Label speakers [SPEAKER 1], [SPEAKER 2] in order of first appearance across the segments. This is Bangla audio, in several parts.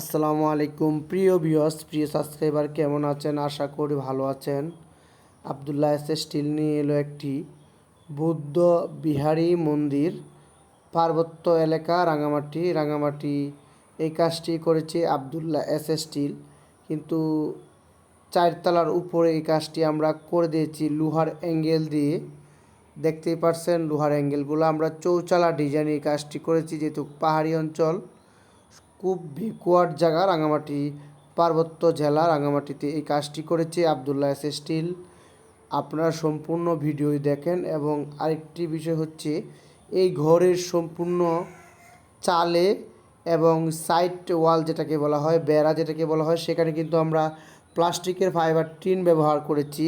[SPEAKER 1] আসসালামু আলাইকুম। প্রিয় ভিউয়ার্স, প্রিয় সাবস্ক্রাইবার, কেমন আছেন? আশা করি ভালো আছেন। আবদুল্লাহ এস স্টিল নিয়ে এলো একটি বৌদ্ধ বিহারী মন্দির। পার্বত্য এলাকা, রাঙামাটি। রাঙামাটি এই কাজটি করেছে আবদুল্লাহ এস এস স্টিল। কিন্তু চারতলার উপরে এই কাজটি আমরা করে দিয়েছি লোহার অ্যাঙ্গেল দিয়ে। দেখতেই পারছেন লোহার অ্যাঙ্গেলগুলো। আমরা চৌচালা ডিজাইনের কাজটি করেছি, যেহেতু পাহাড়ি অঞ্চল। খুব বিকুয়ার জায়গা রাঙামাটি পার্বত্য জেলা রাঙামাটিতে এই কাজটি করেছে আবদুল্লাহ এস স্টিল। আপনারা সম্পূর্ণ ভিডিওই দেখেন এবং আরেকটি বিষয় হচ্ছে, এই ঘরের সম্পূর্ণ চালে এবং সাইড ওয়াল যেটাকে বলা হয়, বেড়া যেটাকে বলা হয়, সেখানে কিন্তু আমরা প্লাস্টিকের ফাইবার টিন ব্যবহার করেছি।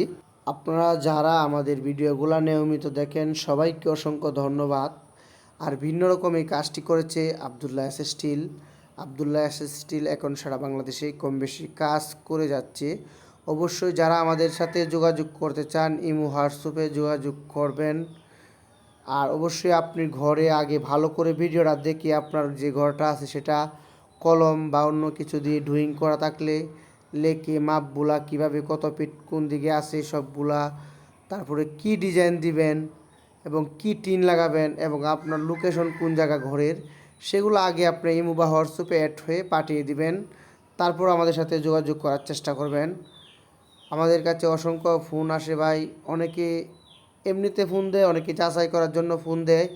[SPEAKER 1] আপনারা যারা আমাদের ভিডিওগুলো নিয়মিত দেখেন, সবাইকে অসংখ্য ধন্যবাদ। আর ভিন্ন রকম এই কাজটি করেছে Abdullah S steel. Abdullah S steel এখন সারা বাংলাদেশে কম বেশি কাজ করে যাচ্ছে। অবশ্যই যারা আমাদের সাথে যোগাযোগ করতে চান, ইমো, হোয়াটসঅ্যাপে যোগাযোগ করবেন। আর অবশ্যই আপনি ঘরে আগে ভালো করে ভিডিওটা দেখে আপনার যে ঘরটা আছে সেটা কলম বা অন্য কিছু দিয়ে ড্রয়িং করা থাকলে লেখে মাপগুলা কীভাবে, কত ফিট কোন দিকে আছে সবগুলা, তারপরে কি ডিজাইন দিবেন এবং কি টিন লাগাবেন এবং আপনার লোকেশন কোন জায়গা ঘরের সেগুলো আগে আপনি ইমো বা হোয়াটসঅ্যাপে অ্যাড হয়ে পাঠিয়ে দিবেন। তারপর আমাদের সাথে যোগাযোগ করার চেষ্টা করবেন। আমাদের কাছে অসংখ্য ফোন আসে ভাই। অনেকে এমনিতে ফোন দেয়, অনেকে যাচাই করার জন্য ফোন দেয়।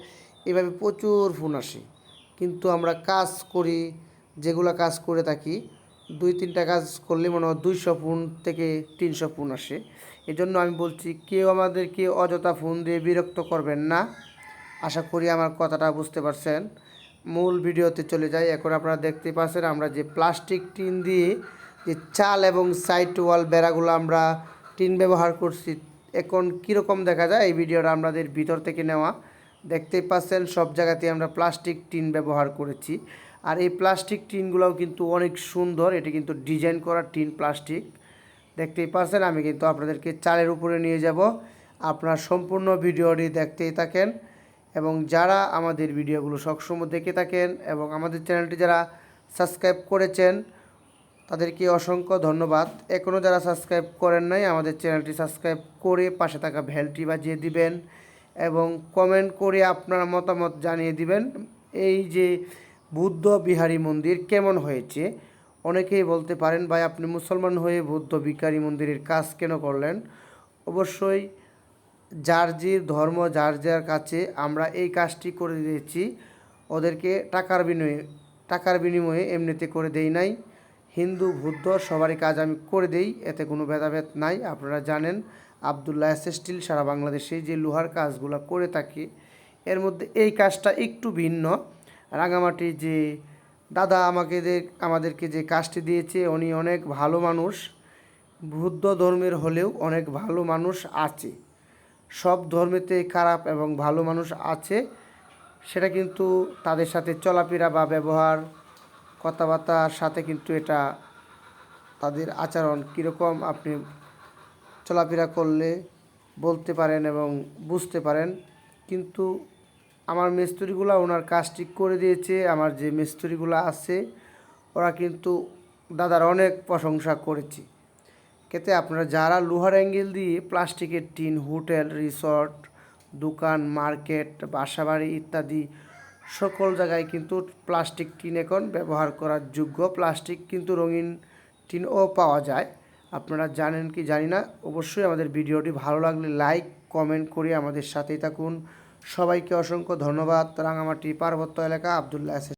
[SPEAKER 1] এভাবে প্রচুর ফোন আসে। কিন্তু আমরা কাজ করি, যেগুলো কাজ করে থাকি, দুই তিনটা কাজ করলে মনে হয় দুইশো ফোন থেকে তিনশো ফোন আসে। এই জন্য আমি বলছি, কেউ আমাদেরকে অযথা ফোন দিয়ে বিরক্ত করবেন না। আশা করি আমার কথাটা বুঝতে পারছেন। মূল ভিডিওতে চলে যাই। এখন আপনারা দেখতে পাচ্ছেন আমরা যে প্লাস্টিক টিন দিয়ে যে চাল এবং সাইড ওয়াল বেড়াগুলো আমরা টিন ব্যবহার করছি, এখন কীরকম দেখা যায়? এই ভিডিওটা আমাদের ভিতর থেকে নেওয়া। দেখতেই পাচ্ছেন সব জায়গাতে আমরা প্লাস্টিক টিন ব্যবহার করেছি। আর এই প্লাস্টিক টিনগুলোও কিন্তু অনেক সুন্দর। এটি কিন্তু ডিজাইন করা টিন প্লাস্টিক। দেখতেই পাচ্ছেন, আমি কিন্তু আপনাদেরকে চালের উপরে নিয়ে যাব। আপনার সম্পূর্ণ ভিডিওটি দেখতেই থাকেন। এবং যারা আমাদের ভিডিওগুলো সবসময় দেখে থাকেন এবং আমাদের চ্যানেলটি যারা সাবস্ক্রাইব করেছেন, তাদেরকে অসংখ্য ধন্যবাদ। এখনও যারা সাবস্ক্রাইব করেন নাই, আমাদের চ্যানেলটি সাবস্ক্রাইব করে পাশে থাকা ভ্যালটি বাজিয়ে দিবেন এবং কমেন্ট করে আপনার মতামত জানিয়ে দিবেন। এই যে বুদ্ধ বিহারী মন্দির কেমন হয়েছে? অনেকেই বলতে পারেন, ভাই, আপনি মুসলমান হয়ে বুদ্ধ বিহারী মন্দিরের কাজ কেন করলেন? অবশ্যই যার যে ধর্ম, যার যার কাছে আমরা এই কাজটি করে দিয়েছি, ওদেরকে টাকার বিনিময়ে টাকার বিনিময়ে এমনিতে করে দেই নাই। হিন্দু, বৌদ্ধ, সবারই কাজ আমি করে দেই, এতে কোনো ভেদাভেদ নাই। আপনারা জানেন, আবদুল্লাহ এস স্টিল সারা বাংলাদেশে যে লোহার কাজগুলো করে থাকি, এর মধ্যে এই কাজটা একটু ভিন্ন। রাঙামাটির যে দাদা আমাকে যে, আমাদেরকে যে কাজটি দিয়েছে, উনি অনেক ভালো মানুষ। বুদ্ধ ধর্মের হলেও অনেক ভালো মানুষ আছে। সব ধর্মেতে খারাপ এবং ভালো মানুষ আছে, সেটা কিন্তু তাদের সাথে চলাফেরা বা ব্যবহার, কথাবার্তার সাথে কিন্তু এটা তাদের আচরণ কীরকম আপনি চলাফেরা করলে বলতে পারেন এবং বুঝতে পারেন। কিন্তু আমার মিস্ত্রিগুলো ওনার কাজ ঠিক করে দিয়েছে, আমার যে মিস্ত্রিগুলো আছে, ওরা কিন্তু দাদার অনেক প্রশংসা করেছে। কেতে আপনারা যারা লোহার অ্যাঙ্গেল দিয়ে প্লাস্টিকের টিন, হোটেল, রিসর্ট, দোকান, মার্কেট, বাসাবাড়ি ইত্যাদি সকল জায়গায় কিন্তু প্লাস্টিক টিন এখন ব্যবহার করার যোগ্য। প্লাস্টিক কিন্তু রঙিন টিনও পাওয়া যায়। আপনারা জানেন কি জানি না? অবশ্যই আমাদের ভিডিওটি ভালো লাগলে লাইক, কমেন্ট করে আমাদের সাথেই থাকুন। সবাইকে অসংখ্য ধন্যবাদ। রাঙামাটি পার্বত্য এলাকা, আবদুল্লাহ